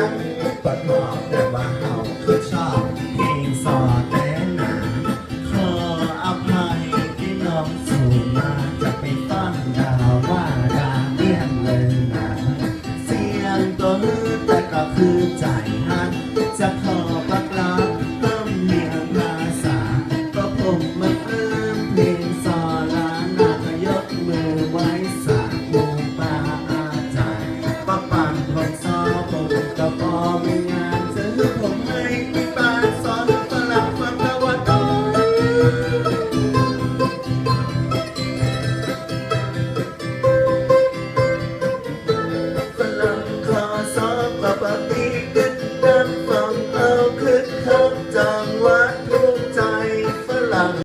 กันปัดหมอแต่ว่าเฮาคือชอบเพลงสอแต่หนาขออภัยที่น้องสูงมาจะไปต้อดาว่าดาเมียนเลยนะเสียงตัวฮือแต่ก็คือใจฮันจะขอปักลาต้มเมียงมาสาก็ผมมั coming